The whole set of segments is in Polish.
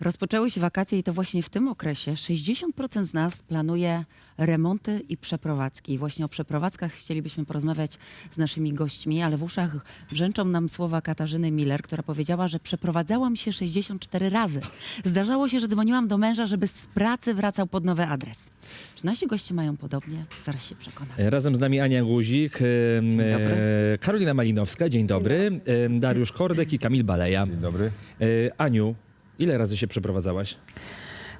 Rozpoczęły się wakacje i to właśnie w tym okresie 60% z nas planuje remonty i przeprowadzki. I właśnie o przeprowadzkach chcielibyśmy porozmawiać z naszymi gośćmi, ale w uszach brzęczą nam słowa Katarzyny Miller, która powiedziała, że przeprowadzałam się 64 razy. Zdarzało się, że dzwoniłam do męża, żeby z pracy wracał pod nowy adres. Czy nasi goście mają podobnie? Zaraz się przekonamy. E, Razem z nami Ania Guzik, e, dobry. e, Karolina Malinowska, dzień dobry, e, Dariusz Kordek i Kamil Baleja. Dzień dobry. E, Aniu, ile razy się przeprowadzałaś?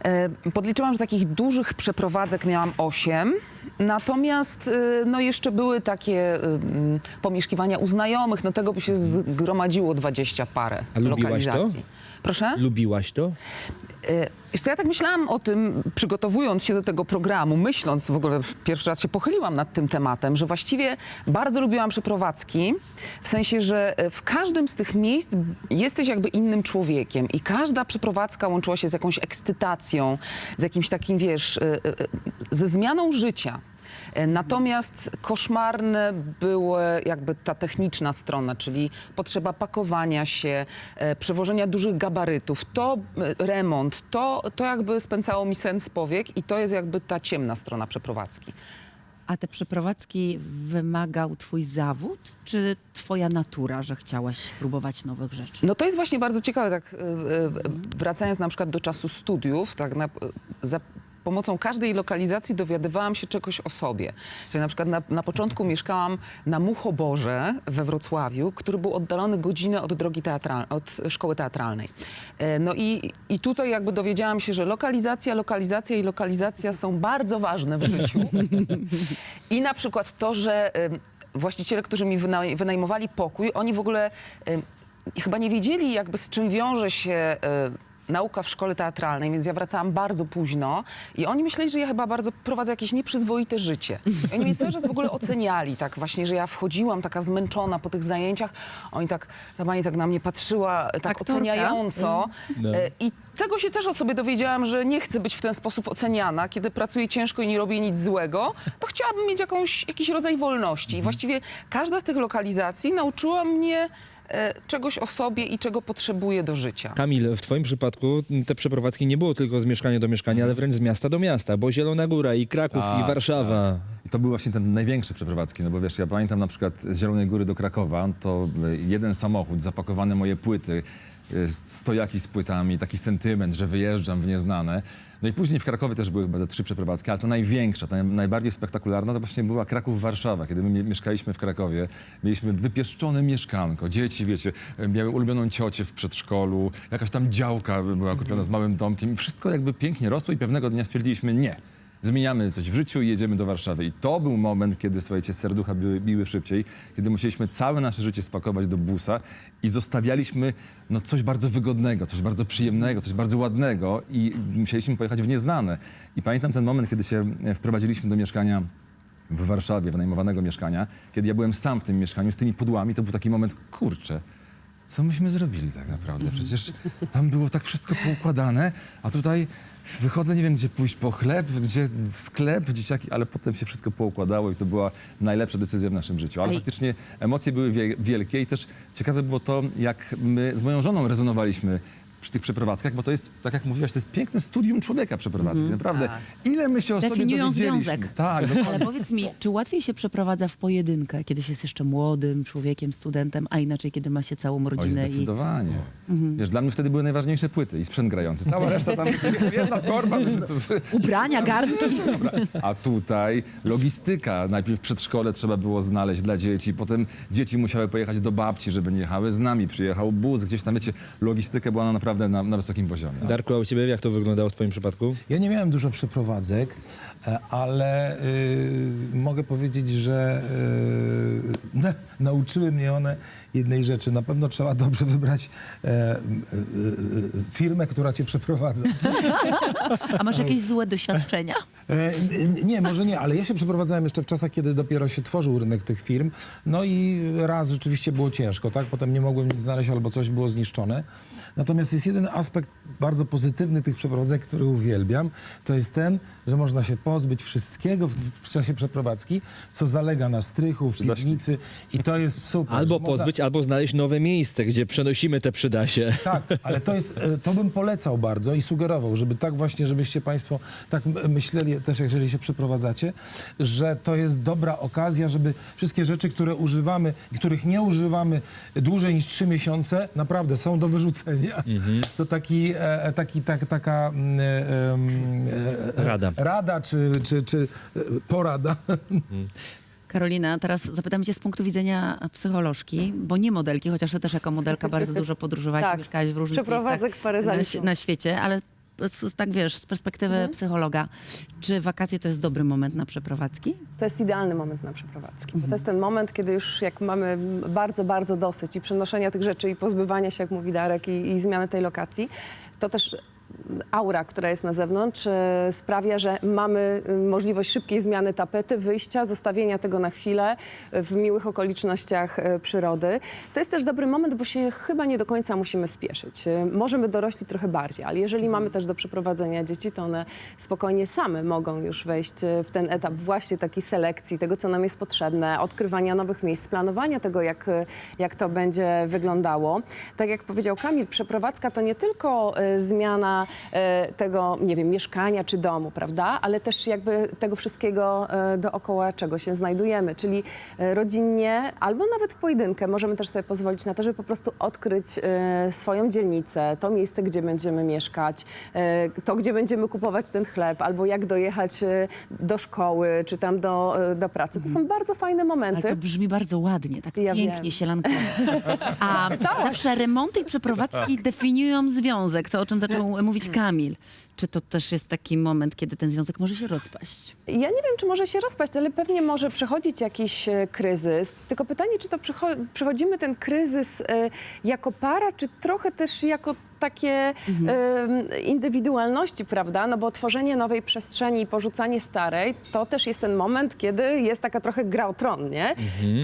E, Podliczyłam, że takich dużych przeprowadzek miałam 8. Natomiast e, no jeszcze były takie e, mm, pomieszkiwania u znajomych, no tego by się zgromadziło 20 parę A lubiłaś to? lokalizacji. Proszę? Lubiłaś to? E, Wiesz co, ja tak myślałam o tym, przygotowując się do tego programu, myśląc w ogóle, pierwszy raz się pochyliłam nad tym tematem, że właściwie bardzo lubiłam przeprowadzki, w sensie, że w każdym z tych miejsc jesteś jakby innym człowiekiem i każda przeprowadzka łączyła się z jakąś ekscytacją, z jakimś takim, wiesz, ze zmianą życia. E, Natomiast koszmarne była jakby ta techniczna strona, czyli potrzeba pakowania się, e, przewożenia dużych gabarytów. To e, remont, to, to jakby spędzało mi sen z powiek i to jest jakby ta ciemna strona przeprowadzki. A te przeprowadzki wymagał twój zawód, czy twoja natura, że chciałaś próbować nowych rzeczy? No to jest właśnie bardzo ciekawe, tak wracając na przykład do czasu studiów, tak na, za pomocą każdej lokalizacji dowiadywałam się czegoś o sobie. Że na przykład na, na początku mieszkałam na Muchoborze we Wrocławiu, który był oddalony godzinę od drogi teatralnej, od szkoły teatralnej. E, No i, i tutaj jakby dowiedziałam się, że lokalizacja, lokalizacja i lokalizacja są bardzo ważne w życiu. I na przykład to, że właściciele, którzy mi wynaj- wynajmowali pokój, oni w ogóle chyba nie wiedzieli jakby z czym wiąże się e, nauka w szkole teatralnej, więc ja wracałam bardzo późno i oni myśleli, że ja chyba bardzo prowadzę jakieś nieprzyzwoite życie. I oni mnie cały czas w ogóle oceniali, tak właśnie, że ja wchodziłam taka zmęczona po tych zajęciach, oni tak, ta pani tak na mnie patrzyła tak Aktorka. oceniająco No. E, i tego się też o sobie dowiedziałam, że nie chcę być w ten sposób oceniana. Kiedy pracuję ciężko i nie robię nic złego, to chciałabym mieć jakąś, jakiś rodzaj wolności. I właściwie każda z tych lokalizacji nauczyła mnie e, czegoś o sobie i czego potrzebuję do życia. Kamil, w twoim przypadku te przeprowadzki nie było tylko z mieszkania do mieszkania, ale wręcz z miasta do miasta, bo Zielona Góra i Kraków i Tak, Warszawa. I to były właśnie te największe przeprowadzki, no bo wiesz, ja pamiętam na przykład z Zielonej Góry do Krakowa, to y, jeden samochód, zapakowane moje płyty, y, stojaki z płytami, taki sentyment, że wyjeżdżam w nieznane. No i później w Krakowie też były chyba ze trzy przeprowadzki, ale to największa, ta najbardziej spektakularna to właśnie była Kraków-Warszawa, kiedy my mie- mieszkaliśmy w Krakowie. Mieliśmy wypieszczone mieszkanko, dzieci, wiecie, miały ulubioną ciocię w przedszkolu, jakaś tam działka była kupiona z małym domkiem i wszystko jakby pięknie rosło i pewnego dnia stwierdziliśmy nie. Zmieniamy coś w życiu i jedziemy do Warszawy. I to był moment, kiedy, słuchajcie, serducha biły, biły szybciej, kiedy musieliśmy całe nasze życie spakować do busa i zostawialiśmy no, coś bardzo wygodnego, coś bardzo przyjemnego, coś bardzo ładnego i musieliśmy pojechać w nieznane. I pamiętam ten moment, kiedy się e, wprowadziliśmy do mieszkania w Warszawie, wynajmowanego mieszkania, kiedy ja byłem sam w tym mieszkaniu z tymi pudłami, to był taki moment, kurczę, co myśmy zrobili tak naprawdę? Przecież tam było tak wszystko poukładane, a tutaj wychodzę, nie wiem gdzie pójść po chleb, gdzie sklep, dzieciaki, ale potem się wszystko poukładało i to była najlepsza decyzja w naszym życiu. Ale Ej. faktycznie emocje były wie, wielkie i też ciekawe było to, jak my z moją żoną rezonowaliśmy przy tych przeprowadzkach, bo to jest, tak jak mówiłaś, to jest piękne studium człowieka przeprowadzki. Naprawdę. Ile my się o sobie Definiują dowiedzieliśmy. związek. Tak, dokładnie. Ale powiedz mi, czy łatwiej się przeprowadza w pojedynkę, kiedy się jest jeszcze młodym człowiekiem, studentem, a inaczej, kiedy ma się całą Oj, rodzinę i zdecydowanie. Mhm. Wiesz, dla mnie wtedy były najważniejsze płyty i sprzęt grający. Cała reszta tam, jedna torba. wiesz, co- co- ubrania, garnki? A tutaj logistyka. Najpierw w przedszkole trzeba było znaleźć dla dzieci, potem dzieci musiały pojechać do babci, żeby nie jechały z nami. Przyjechał bus, gdzieś tam, wiecie, logistyka była naprawdę na, na wysokim poziomie. Darku, a u ciebie jak to wyglądało w twoim przypadku? Ja nie miałem dużo przeprowadzek, e, ale y, mogę powiedzieć, że y, na, nauczyły mnie one jednej rzeczy. Na pewno trzeba dobrze wybrać e, e, e, firmę, która cię przeprowadza. A masz jakieś złe doświadczenia? E, nie, może nie, ale ja się przeprowadzałem jeszcze w czasach, kiedy dopiero się tworzył rynek tych firm. No i raz rzeczywiście było ciężko, tak? Potem nie mogłem nic znaleźć albo coś było zniszczone. Natomiast jest jeden aspekt bardzo pozytywny tych przeprowadzek, który uwielbiam, to jest ten, że można się pozbyć wszystkiego w, w czasie przeprowadzki, co zalega na strychu, w piwnicy i to jest super. Albo że albo znaleźć nowe miejsce, gdzie przenosimy te przydasie. Tak, ale to jest, e, to bym polecał bardzo i sugerował, żeby tak właśnie, żebyście Państwo tak myśleli też, jeżeli się przeprowadzacie, że to jest dobra okazja, żeby wszystkie rzeczy, które używamy, których nie używamy dłużej niż trzy miesiące, naprawdę są do wyrzucenia. To taki, e, taki, tak, taka e, e, Rada. rada czy, czy, czy e, porada. Karolina, teraz zapytam cię z punktu widzenia psycholożki, bo nie modelki, chociaż ty też jako modelka bardzo dużo podróżowałaś i Tak. mieszkałaś w różnych miejscach na, zaliczą. na świecie, ale z, tak wiesz, z perspektywy psychologa, czy wakacje to jest dobry moment na przeprowadzki? To jest idealny moment na przeprowadzki. Bo to jest ten moment, kiedy już jak mamy bardzo, bardzo dosyć i przenoszenia tych rzeczy i pozbywania się, jak mówi Darek, i, i zmiany tej lokacji, to też aura, która jest na zewnątrz, e, sprawia, że mamy e, możliwość szybkiej zmiany tapety, wyjścia, zostawienia tego na chwilę e, w miłych okolicznościach e, przyrody. To jest też dobry moment, bo się chyba nie do końca musimy spieszyć. E, Możemy dorośli trochę bardziej, ale jeżeli mamy też do przeprowadzenia dzieci, to one spokojnie same mogą już wejść e, w ten etap właśnie takiej selekcji, tego, co nam jest potrzebne, odkrywania nowych miejsc, planowania tego, jak, e, jak to będzie wyglądało. Tak jak powiedział Kamil, przeprowadzka to nie tylko e, zmiana e, tego, nie wiem, mieszkania czy domu, prawda, ale też jakby tego wszystkiego e, dookoła, czego się znajdujemy, czyli e, rodzinnie albo nawet w pojedynkę możemy też sobie pozwolić na to, żeby po prostu odkryć swoją dzielnicę, to miejsce, gdzie będziemy mieszkać, to, gdzie będziemy kupować ten chleb, albo jak dojechać do szkoły, czy tam do, do pracy. To są bardzo fajne Ale momenty. to brzmi bardzo ładnie, tak Ja pięknie, wiem. sielankowo. A zawsze remonty i przeprowadzki definiują związek, to o czym zaczął mówić Kamil. Czy to też jest taki moment, kiedy ten związek może się rozpaść? Ja nie wiem, czy może się rozpaść, ale pewnie może przechodzić jakiś e, kryzys. Tylko pytanie, czy to przecho- przechodzimy ten kryzys e, jako para, czy trochę też jako takie e, indywidualności, prawda? No bo tworzenie nowej przestrzeni i porzucanie starej, to też jest ten moment, kiedy jest taka trochę gra o tron, nie?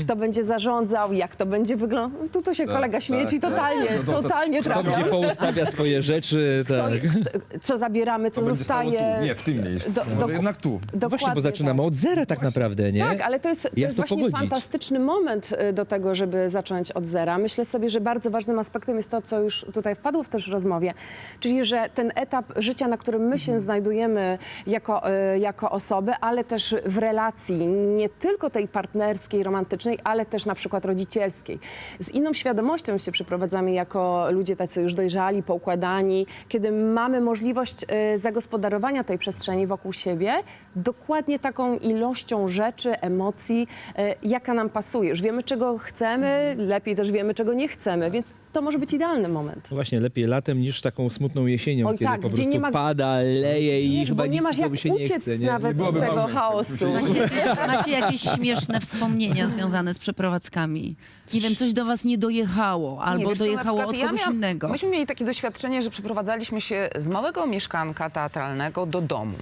Kto będzie zarządzał, jak to będzie wyglądać. Tu to się kolega śmieje, tak, i tak. totalnie, No to- to- totalnie Kto trafia. gdzie poustawia swoje rzeczy, To- tak. kto- Co zabieramy, co To zostaje. tu, nie w tym miejscu. Do- Może doku- jednak tu. Właśnie, Dokładnie bo zaczynamy tak. od zera tak naprawdę, nie? Tak, ale to jest, to Jak jest to właśnie pogodzić? fantastyczny moment y, do tego, żeby zacząć od zera. Myślę sobie, że bardzo ważnym aspektem jest to, co już tutaj wpadło w też w rozmowie, czyli że ten etap życia, na którym my się Mhm. znajdujemy jako, y, jako osoby, ale też w relacji, nie tylko tej partnerskiej, romantycznej, ale też na przykład rodzicielskiej. Z inną świadomością się przeprowadzamy jako ludzie tacy już dojrzali, poukładani, kiedy mamy możliwość y, zagospodarowania tej przestrzeni wokół siebie dokładnie taką ilością rzeczy, emocji, y, jaka nam pasuje. Już wiemy, czego chcemy, lepiej też wiemy, czego nie chcemy, więc to może być idealny moment. Właśnie lepiej latem niż taką smutną jesienią, Oj, kiedy tak, po gdzie prostu nie ma- pada, leje i Wiesz, chyba bo nie nic masz jak się nie uciec chce. Nie? nawet Nie byłoby z tego małżeństwa, chaosu. Macie, macie jakieś śmieszne wspomnienia związane z przeprowadzkami? Nie wiem, coś do was nie dojechało, albo wiesz co, na dojechało przykład od ja kogoś miałam- innego. Myśmy mieli takie doświadczenie, że przeprowadzaliśmy się z małego mieszkanka teatralnego do domu.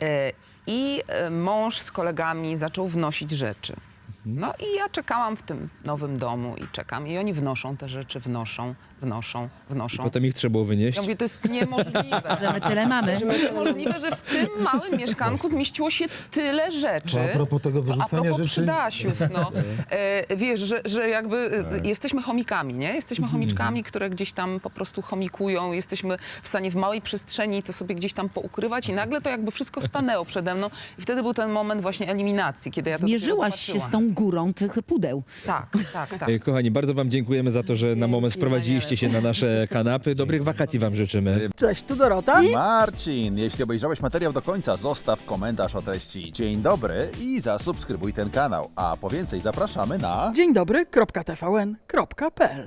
E, I e, mąż z kolegami zaczął wnosić rzeczy. No i ja czekałam w tym nowym domu i czekam. I oni wnoszą te rzeczy, wnoszą, wnoszą, wnoszą. Potem ich trzeba było wynieść. Ja mówię, to jest niemożliwe. Że my tyle mamy. Niemożliwe, że w tym małym mieszkanku zmieściło się tyle rzeczy. A propos tego A wyrzucania propos rzeczy- przydasiów, no. E, wiesz, że, że jakby e, jesteśmy chomikami, nie? Jesteśmy chomiczkami, które gdzieś tam po prostu chomikują. Jesteśmy w stanie w małej przestrzeni to sobie gdzieś tam poukrywać i nagle to jakby wszystko stanęło przede mną. I wtedy był ten moment właśnie eliminacji, kiedy ja to dopiero Zmierzyłaś się z zobaczyłam. tą górą tych pudeł. Tak, tak, tak. E, Kochani, bardzo wam dziękujemy za to, że na moment wprowadziliście się na nasze kanapy. Dobrych wakacji wam życzymy. Cześć, tu Dorota. Marcin, jeśli obejrzałeś materiał do końca, zostaw komentarz o treści. Dzień dobry i zasubskrybuj ten kanał. A po więcej zapraszamy na... Dzień dobry, kropka TVN, kropka PL.